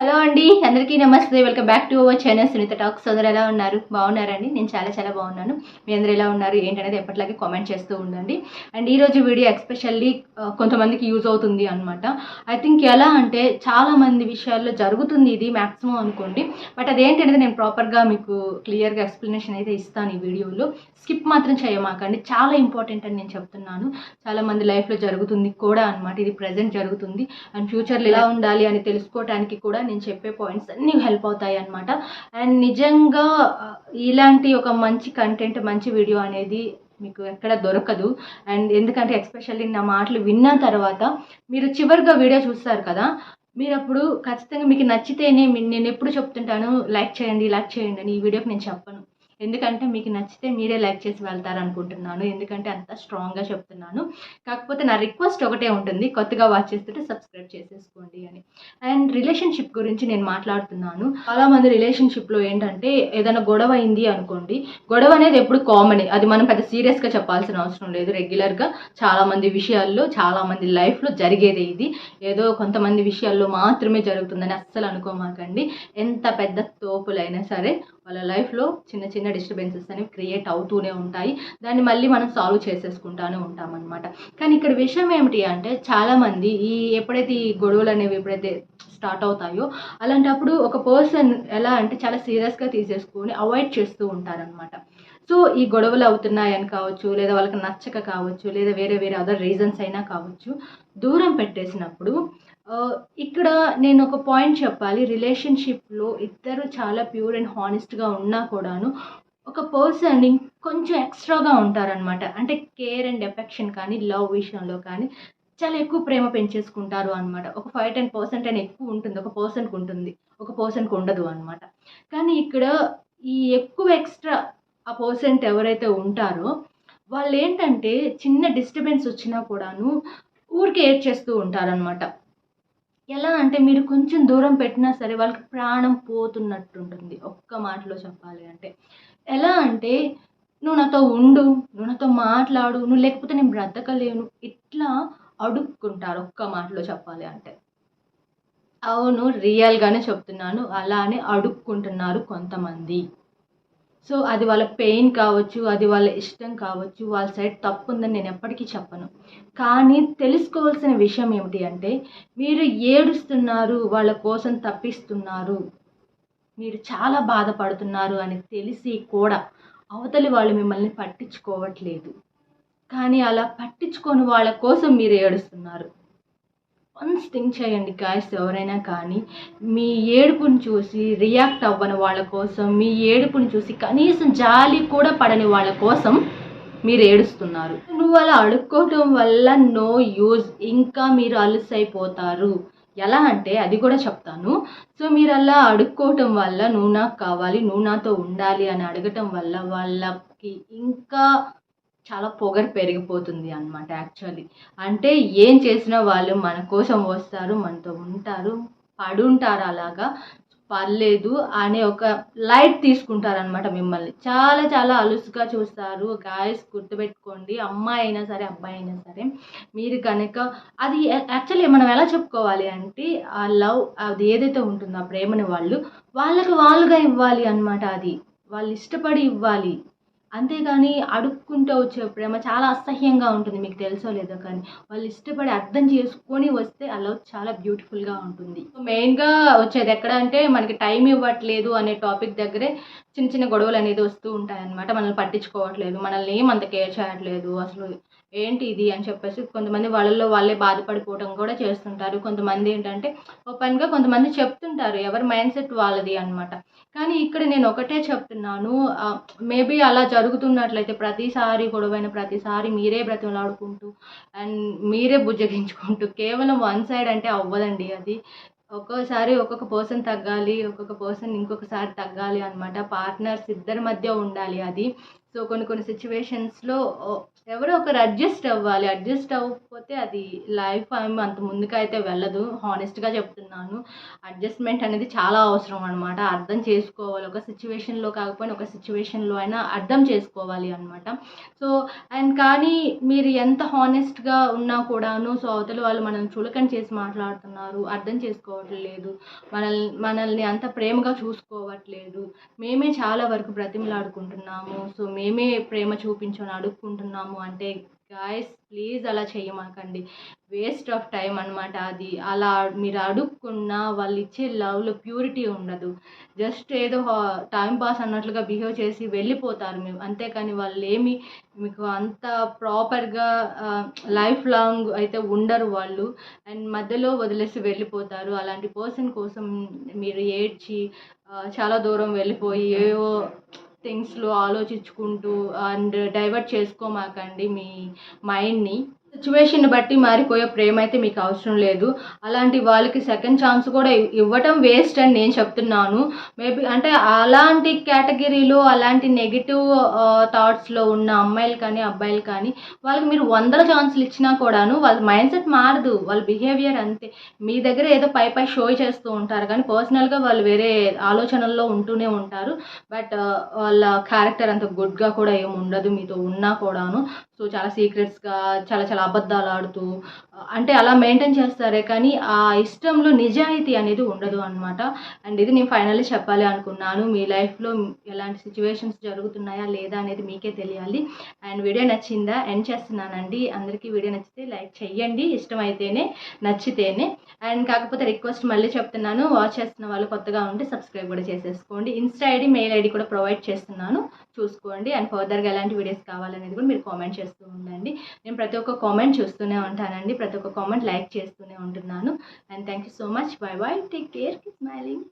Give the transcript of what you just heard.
Hello అండి అందరికీ నమస్తే. Welcome back to our channel Sunitha talk సోదరు ఎలా ఉన్నారు? బాగున్నారండి? నేను చాలా చాలా బాగున్నాను. మీ అందరు ఎలా ఉన్నారు? ఏంటనేది ఎప్పటిలాగే కామెంట్ చేస్తూ ఉండండి. అండ్ ఈరోజు వీడియో ఎక్స్పెషల్లీ కొంతమందికి యూజ్ అవుతుంది అనమాట ఐ థింక్ ఎలా అంటే చాలామంది విషయాల్లో జరుగుతుంది ఇది మ్యాక్సిమం అనుకోండి. బట్ అదేంటనేది నేను ప్రాపర్గా మీకు క్లియర్గా ఎక్స్ప్లెనేషన్ అయితే ఇస్తాను ఈ వీడియోలో. స్కిప్ మాత్రం చేయమాకండి. చాలా ఇంపార్టెంట్ అని నేను చెప్తున్నాను. చాలా మంది లైఫ్లో జరుగుతుంది కూడా అనమాట ఇది ప్రజెంట్ జరుగుతుంది. అండ్ ఫ్యూచర్లో ఎలా ఉండాలి అని తెలుసుకోవడానికి కూడా నేను చెప్పే పాయింట్స్ అన్నీ హెల్ప్ అవుతాయి అనమాట అండ్ నిజంగా ఇలాంటి ఒక మంచి కంటెంట్ మంచి వీడియో అనేది మీకు ఎక్కడ దొరకదు. అండ్ ఎందుకంటే ఎక్స్పెషల్లీ నా మాటలు విన్న తర్వాత మీరు చివరిగా వీడియో చూస్తారు కదా మీరు అప్పుడు ఖచ్చితంగా మీకు నచ్చితేనే నేను ఎప్పుడు చెప్తుంటాను లైక్ చేయండి లైక్ చేయండి అని ఈ వీడియోకి నేను చెప్పను. ఎందుకంటే మీకు నచ్చితే మీరే లైక్ చేసి వెళ్తారు అనుకుంటున్నాను ఎందుకంటే అంత స్ట్రాంగ్గా చెప్తున్నాను. కాకపోతే నా రిక్వెస్ట్ ఒకటే ఉంటుంది. కొత్తగా వాచ్ చేస్తుంటే సబ్స్క్రైబ్ చేసేసుకోండి అని. అండ్ రిలేషన్షిప్ గురించి నేను మాట్లాడుతున్నాను. చాలామంది రిలేషన్షిప్లో ఏంటంటే ఏదైనా గొడవ అయింది అనుకోండి. గొడవ అనేది ఎప్పుడు కామన్ అది మనం పెద్ద సీరియస్గా చెప్పాల్సిన అవసరం లేదు. రెగ్యులర్గా చాలామంది విషయాల్లో చాలామంది లైఫ్లో జరిగేదే ఇది. ఏదో కొంతమంది విషయాల్లో మాత్రమే జరుగుతుందని అస్సలు అనుకోమాకండి. ఎంత పెద్ద తోపులైనా సరే వాళ్ళ లైఫ్లో చిన్న చిన్న డిస్టర్బెన్సెస్ అనేవి క్రియేట్ అవుతూనే ఉంటాయి. దాన్ని మళ్ళీ మనం సాల్వ్ చేసేసుకుంటానే ఉంటామన్నమాట. కానీ ఇక్కడ విషయం ఏమిటి అంటే చాలామంది ఈ ఎప్పుడైతే ఈ గొడవలు అనేవి ఎప్పుడైతే స్టార్ట్ అవుతాయో అలాంటప్పుడు ఒక పర్సన్ ఎలా అంటే చాలా సీరియస్గా తీసేసుకొని అవాయిడ్ చేస్తూ ఉంటారనమాట సో ఈ గొడవలు అవుతున్నాయని కావచ్చు లేదా వాళ్ళకి నచ్చక కావచ్చు లేదా వేరే వేరే అదర్ రీజన్స్ అయినా కావచ్చు దూరం పెట్టేసినప్పుడు ఇక్కడ నేను ఒక పాయింట్ చెప్పాలి. రిలేషన్షిప్లో ఇద్దరు చాలా ప్యూర్ అండ్ హానెస్ట్గా ఉన్నా కూడాను ఒక పర్సన్ కొంచెం ఎక్స్ట్రాగా ఉంటారనమాట అంటే కేర్ అండ్ ఎఫెక్షన్ కానీ లవ్ విషయంలో కానీ చాలా ఎక్కువ ప్రేమ పెంచేసుకుంటారు అనమాట ఒక ఫైవ్ టెన్ పర్సెంట్ అని ఎక్కువ ఉంటుంది. ఒక పర్సన్కి ఉంటుంది. ఒక పర్సన్కి ఉండదు అనమాట కానీ ఇక్కడ ఈ ఎక్కువ ఎక్స్ట్రా ఆ పర్సెంట్ ఎవరైతే ఉంటారో వాళ్ళు ఏంటంటే చిన్న డిస్టర్బెన్స్ వచ్చినా కూడాను ఊరికే ఏడ్ చేస్తూ ఉంటారనమాట ఎలా అంటే మీరు కొంచెం దూరం పెట్టినా సరే వాళ్ళకి ప్రాణం పోతున్నట్టు ఉంటుంది ఒక్క మాటలో చెప్పాలి అంటే. ఎలా అంటే నువ్వు నాతో ఉండు నువ్వు నాతో మాట్లాడు నువ్వు లేకపోతే నేను బ్రతకలేను ఇట్లా అడుక్కుంటారు ఒక్క మాటలో చెప్పాలి అంటే. అవును రియల్గానే చెప్తున్నాను అలానే అడుక్కుంటున్నారు కొంతమంది. సో అది వాళ్ళ పెయిన్ కావచ్చు అది వాళ్ళ ఇష్టం కావచ్చు వాళ్ళ సైడ్ తప్పు ఉందని నేను ఎప్పటికీ చెప్పను. కానీ తెలుసుకోవాల్సిన విషయం ఏమిటి అంటే మీరు ఏడుస్తున్నారు వాళ్ళ కోసం తప్పిస్తున్నారు మీరు చాలా బాధపడుతున్నారు అని తెలిసి కూడా అవతలి వాళ్ళు మిమ్మల్ని పట్టించుకోవట్లేదు. కానీ అలా పట్టించుకొని వాళ్ళ కోసం మీరు ఏడుస్తున్నారు. వన్స్ థింక్ చేయండి గాయస్ ఎవరైనా కానీ మీ ఏడుపుని చూసి రియాక్ట్ అవ్వని వాళ్ళ కోసం మీ ఏడుపుని చూసి కనీసం జాలి కూడా పడని వాళ్ళ కోసం మీరు ఏడుస్తున్నారు. నువ్వు అలా అడుక్కోవటం వల్ల నో యూజ్ ఇంకా మీరు అలసైపోతారు. ఎలా అంటే అది కూడా చెప్తాను. సో మీరు అలా అడుక్కోవటం వల్ల నువ్వు నాకు కావాలి నువ్వు నాతో ఉండాలి అని అడగటం వల్ల వాళ్ళకి ఇంకా చాలా పొగరు పెరిగిపోతుంది అనమాట యాక్చువల్లీ అంటే ఏం చేసినా వాళ్ళు మన కోసం వస్తారు మనతో ఉంటారు పడుంటారు అలాగా పర్లేదు అనే ఒక లైట్ తీసుకుంటారనమాట మిమ్మల్ని. చాలా చాలా అలుసుగా చూస్తారు. గాయస్ గుర్తుపెట్టుకోండి అమ్మాయి అయినా సరే అబ్బాయి అయినా సరే మీరు కనుక అది యాక్చువల్లీ మనం ఎలా చెప్పుకోవాలి అంటే ఆ లవ్ అది ఏదైతే ఉంటుందో ఆ ప్రేమని వాళ్ళు వాళ్ళకి వాళ్ళుగా ఇవ్వాలి అన్నమాట అది. వాళ్ళు ఇష్టపడి ఇవ్వాలి. అంతేగాని అడుక్కుంటూ వచ్చే ప్రేమ చాలా అసహ్యంగా ఉంటుంది మీకు తెలుసో లేదో కానీ. వాళ్ళు ఇష్టపడి అర్థం చేసుకొని వస్తే ఆ లవ్ చాలా బ్యూటిఫుల్గా ఉంటుంది. మెయిన్గా వచ్చేది ఎక్కడ అంటే మనకి టైం ఇవ్వట్లేదు అనే టాపిక్ దగ్గరే చిన్న చిన్న గొడవలు అనేది వస్తూ ఉంటాయన్నమాట. మనల్ని పట్టించుకోవట్లేదు మనల్ని ఏం అంత కేర్ చేయట్లేదు అసలు ఏంటి ఇది అని చెప్పేసి కొంతమంది వాళ్ళల్లో వాళ్ళే బాధపడిపోవడం కూడా చేస్తుంటారు. కొంతమంది ఏంటంటే ఓపెన్గా కొంతమంది చెప్తుంటారు. ఎవరి మైండ్ సెట్ వాళ్ళది అనమాట కానీ ఇక్కడ నేను ఒకటే చెప్తున్నాను. మేబీ అలా జరుగుతున్నట్లయితే ప్రతిసారి గొడవైన ప్రతిసారి మీరే బ్రతిమలాడుకుంటూ అండ్ మీరే బుజ్జగించుకుంటూ కేవలం వన్ సైడ్ అంటే అవ్వదండి అది. ఒక్కోసారి ఒక్కొక్క పర్సన్ తగ్గాలి ఒక్కొక్క పర్సన్ ఇంకొకసారి తగ్గాలి అనమాట పార్ట్నర్స్ ఇద్దరి మధ్య ఉండాలి అది. సో కొన్ని కొన్ని సిచ్యువేషన్స్లో ఎవరో ఒకరు అడ్జస్ట్ అవ్వాలి. అడ్జస్ట్ అవ్వకపోతే అది లైఫ్ ఏమి అంత ముందుకైతే వెళ్ళదు. హానెస్ట్గా చెప్తున్నాను. అడ్జస్ట్మెంట్ అనేది చాలా అవసరం అనమాట అర్థం చేసుకోవాలి. ఒక సిచ్యువేషన్లో కాకపోయినా ఒక సిచ్యువేషన్లో అయినా అర్థం చేసుకోవాలి అనమాట సో అండ్ కానీ మీరు ఎంత హానెస్ట్గా ఉన్నా కూడాను సో అవతల వాళ్ళు మనం చులకన చేసి మాట్లాడుతున్నారు. అర్థం చేసుకోవట్లేదు. మనల్ని మనల్ని అంత ప్రేమగా చూసుకోవట్లేదు. మేమే చాలా వరకు బ్రతిమలాడుకుంటున్నాము. సో మే మేమే ప్రేమ చూపించని అడుక్కుంటున్నాము అంటే గాయస్ ప్లీజ్ అలా చేయమాకండి వేస్ట్ ఆఫ్ టైం అనమాట అది. అలా మీరు అడుక్కున్నా వాళ్ళు ఇచ్చే లవ్లో ప్యూరిటీ ఉండదు. జస్ట్ ఏదో టైం పాస్ అన్నట్లుగా బిహేవ్ చేసి వెళ్ళిపోతారు మేము అంతేకాని వాళ్ళు ఏమి మీకు అంత ప్రాపర్గా లైఫ్ లాంగ్ అయితే ఉండరు వాళ్ళు. అండ్ మధ్యలో వదిలేసి వెళ్ళిపోతారు. అలాంటి పర్సన్ కోసం మీరు ఏడ్చి చాలా దూరం వెళ్ళిపోయి ఏవో థింగ్స్లో ఆలోచించుకుంటూ అండ్ డైవర్ట్ చేసుకోమాకండి మీ మైండ్ని. సిచ్యువేషన్ బట్టి మారిపోయే ప్రేమ అయితే మీకు అవసరం లేదు. అలాంటి వాళ్ళకి సెకండ్ ఛాన్స్ కూడా ఇవ్వటం వేస్ట్ అని నేను చెప్తున్నాను. మేబీ అంటే అలాంటి కేటగిరీలో అలాంటి నెగిటివ్ థాట్స్లో ఉన్న అమ్మాయిలు కానీ అబ్బాయిలు కానీ వాళ్ళకి మీరు వందల ఛాన్సులు ఇచ్చినా కూడాను వాళ్ళ మైండ్ సెట్ మారదు. వాళ్ళ బిహేవియర్ అంతే. మీ దగ్గర ఏదో పై పై షో చేస్తూ ఉంటారు. కానీ పర్సనల్గా వాళ్ళు వేరే ఆలోచనల్లో ఉంటూనే ఉంటారు. బట్ వాళ్ళ క్యారెక్టర్ అంత గుడ్గా కూడా ఏమి ఉండదు మీతో ఉన్నా కూడాను. సో చాలా సీక్రెట్స్గా చాలా చాలా అబద్ధాలు ఆడుతూ అంటే అలా మెయింటైన్ చేస్తారే కానీ ఆ ఇష్టంలో నిజాయితీ అనేది ఉండదు అనమాట అండ్ ఇది నేను ఫైనల్లీ చెప్పాలి అనుకున్నాను. మీ లైఫ్లో ఎలాంటి సిచ్యువేషన్స్ జరుగుతున్నాయా లేదా అనేది మీకే తెలియాలి. అండ్ వీడియో నచ్చిందా? ఎండ్ చేస్తున్నానండి. అందరికీ వీడియో నచ్చితే లైక్ చెయ్యండి. ఇష్టమైతేనే నచ్చితేనే. అండ్ కాకపోతే రిక్వెస్ట్ మళ్ళీ చెప్తున్నాను. వాచ్ చేస్తున్న వాళ్ళు కొత్తగా ఉంటే సబ్స్క్రైబ్ కూడా చేసేసుకోండి. ఇన్స్టా ఐడి మెయిల్ ఐడి కూడా ప్రొవైడ్ చేస్తున్నాను. చూసుకోండి అండ్ ఫర్దర్గా ఎలాంటి వీడియోస్ కావాలనేది కూడా మీరు కామెంట్ చేస్తూ ఉండండి. నేను ప్రతి ఒక్క కామెంట్ చూస్తూనే ఉంటానండి. ప్రతి ఒక్క కామెంట్ లైక్ చేస్తూనే ఉంటున్నాను. And thank you so much. Bye bye take care. Smiling